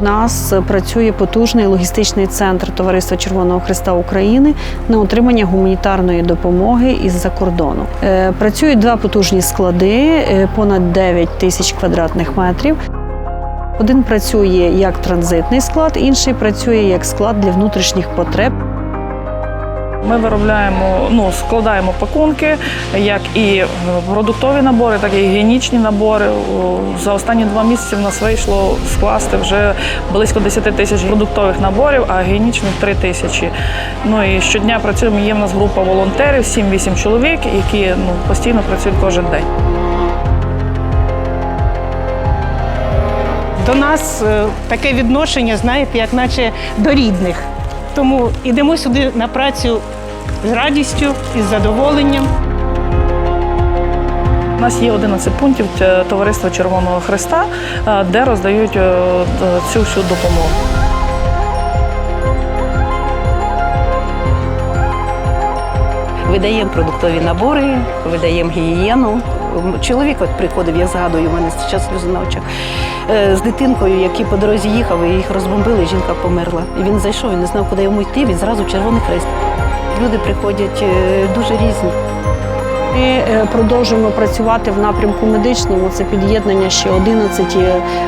У нас працює потужний логістичний центр Товариства Червоного Христа України на отримання гуманітарної допомоги із-за кордону. Е, Працюють два потужні склади, е, понад 9 тисяч квадратних метрів. Один працює як транзитний склад, інший працює як склад для внутрішніх потреб. Ми виробляємо, ну складаємо пакунки, як і е, продуктові набори, так і гігієнічні набори. За останні два місяці в нас вийшло скласти вже близько 10 тисяч продуктових наборів, а гігієнічних 3 тисячі. Ну і щодня працюємо. Є в нас група волонтерів, 7-8 чоловік, які ну постійно працюють кожен день. До нас е, таке відношення, знаєте, як наче до рідних. Тому йдемо сюди на працю з радістю і з задоволенням. У нас є 11 пунктів е, Товариства Червоного Христа, е, де роздають е, цю всю допомогу. Видаємо продуктові набори, видаємо гігієну. Чоловік от приходив, я згадую, у мене зараз сльози на очах, е, з дитинкою, який по дорозі їхав, і їх розбомбили, жінка померла. І він зайшов, він не знав, куди йому йти, він зразу Червоний Хрест. Люди приходять е, дуже різні. Ми е, продовжуємо працювати в напрямку медичному. Це під'єднання ще 11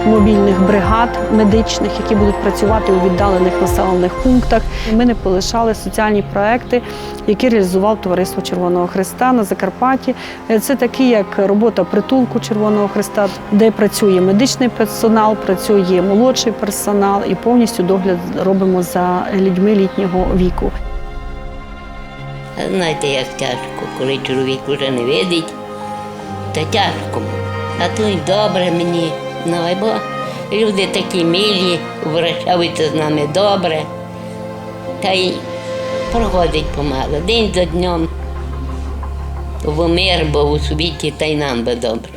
мобільних бригад медичних, які будуть працювати у віддалених населених пунктах. Ми не полишали соціальні проекти, які реалізував Товариство Червоного Христа на Закарпатті. Е, Це такі, як робота притулку Червоного Христа, де працює медичний персонал, працює молодший персонал і повністю догляд робимо за людьми літнього віку. Знаєте, як тяжко, коли чоловік вже не видить, то тяжко. А то й добре мені. Ну, бо люди такі милі, обращаються з нами добре. Та й проходить помало, день за днем. Бо мир, бо у світі, та й нам би добре.